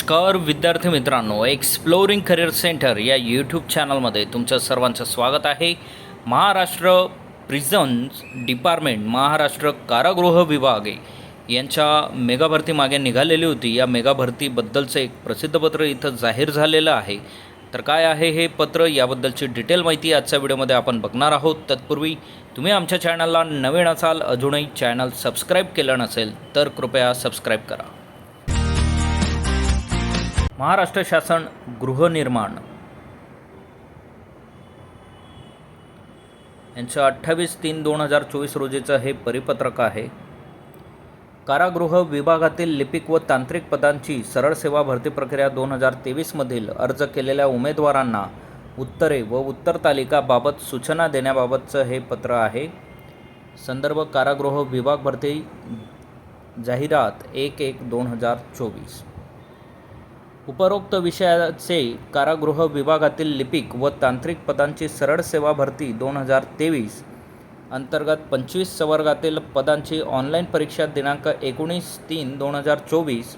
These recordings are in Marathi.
नमस्कार विद्यार्थी मित्रांनो. एक्सप्लोरिंग करिअर सेंटर या यूट्यूब चॅनलमध्ये तुमचं सर्वांचं स्वागत आहे. महाराष्ट्र प्रिझन्स डिपार्टमेंट महाराष्ट्र कारागृह विभाग यांच्या मेगाभरती मागे निघालेली होती. या मेगा भरतीबद्दलचं एक प्रसिद्धपत्र इथं जाहीर झालेलं आहे. तर काय आहे हे पत्र? याबद्दलची डिटेल माहिती आजच्या व्हिडिओमध्ये आपण बघणार आहोत. तत्पूर्वी तुम्ही आमच्या चॅनलला नवीन असाल अजूनही चॅनल सबस्क्राईब केलं नसेल तर कृपया सबस्क्राईब करा. महाराष्ट्र शासन गृहनिर्माण यांचं अठ्ठावीस तीन दोन हजार चोवीस रोजीचं हे परिपत्रक आहे. कारागृह विभागातील लिपिक व तांत्रिक पदांची सरळ सेवा भरती प्रक्रिया दोन हजार तेवीसमधील अर्ज केलेल्या उमेदवारांना उत्तरे व उत्तर तालिकाबाबत सूचना देण्याबाबतचं हे पत्र आहे. संदर्भ कारागृह विभाग भरती जाहिरात एक एक दोन हजार चोवीस. उपरोक्त विषयाचे कारागृह विभागातील लिपिक व तांत्रिक पदांची सरळ सेवा भरती दोन हजार तेवीस अंतर्गत पंचवीस संवर्गातील पदांची ऑनलाईन परीक्षा दिनांक एकोणीस तीन दोन हजार चोवीस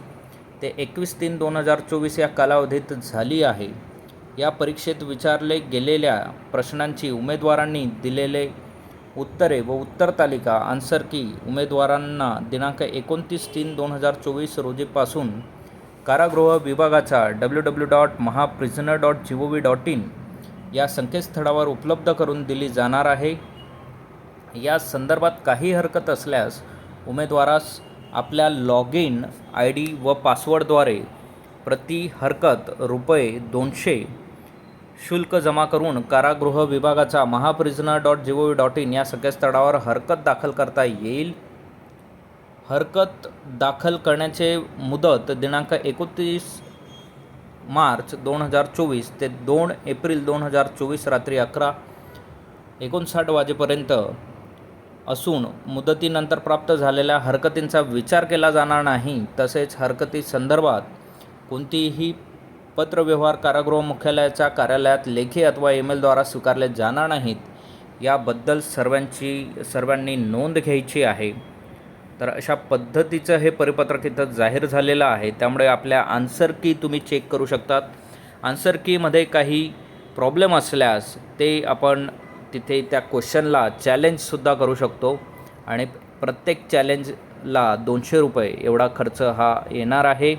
ते एकवीस तीन दोन हजार चोवीस या कालावधीत झाली आहे. या परीक्षेत विचारले गेलेल्या प्रश्नांची उमेदवारांनी दिलेले उत्तरे व उत्तर तालिका आन्सर की उमेदवारांना दिनांक एकोणतीस तीन दोन हजार चोवीस रोजीपासून कारागृह विभागाचा W W dot महाप्रिझनर dot G O V dot in या संकेतस्थळावर उपलब्ध करून दिली जाणार आहे. या संदर्भात काही हरकत असल्यास उमेदवारास आपल्या लॉग इन आय डी व पासवर्डद्वारे प्रति हरकत रुपये दोनशे शुल्क जमा करून कारागृह विभागाचा महाप्रिझनर dot G O V dot in या संकेतस्थळावर हरकत दाखल करता येईल. हरकत दाखल करण्याचे मुदत दिनांक एकोणतीस मार्च दोन हजार चोवीस ते दोन एप्रिल दोन हजार चोवीस रात्री अकरा एकोणसाठ वाजेपर्यंत असून मुदतीनंतर प्राप्त झालेल्या हरकतींचा विचार केला जाणार नाही. तसेच हरकती संदर्भात कोणतीही पत्रव्यवहार कारागृह मुख्यालयाच्या कार्यालयात लेखी अथवा ईमेलद्वारा स्वीकारले जाणार नाहीत. याबद्दल सर्वांची सर्वांनी नोंद घ्यायची आहे. तर अशा पद्धतीचं हे परिपत्रक इथं जाहीर झालेलं आहे. त्यामुळे आपल्या आन्सर की तुम्ही चेक करू शकतात. आन्सर कीमध्ये काही प्रॉब्लेम असल्यास ते आपण तिथे त्या क्वेश्चनला चॅलेंजसुद्धा करू शकतो. आणि प्रत्येक चॅलेंजला दोनशे रुपये एवढा खर्च हा येणार आहे.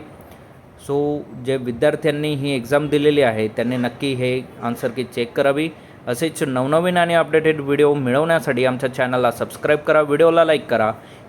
सो जे विद्यार्थ्यांनी ही एक्झाम दिलेली आहे त्यांनी नक्की हे आन्सर की चेक करावी. असेच नवनवीन आणि अपडेटेड व्हिडिओ मिळवण्यासाठी आमच्या चॅनलला सबस्क्राईब करा. व्हिडिओला लाईक करा.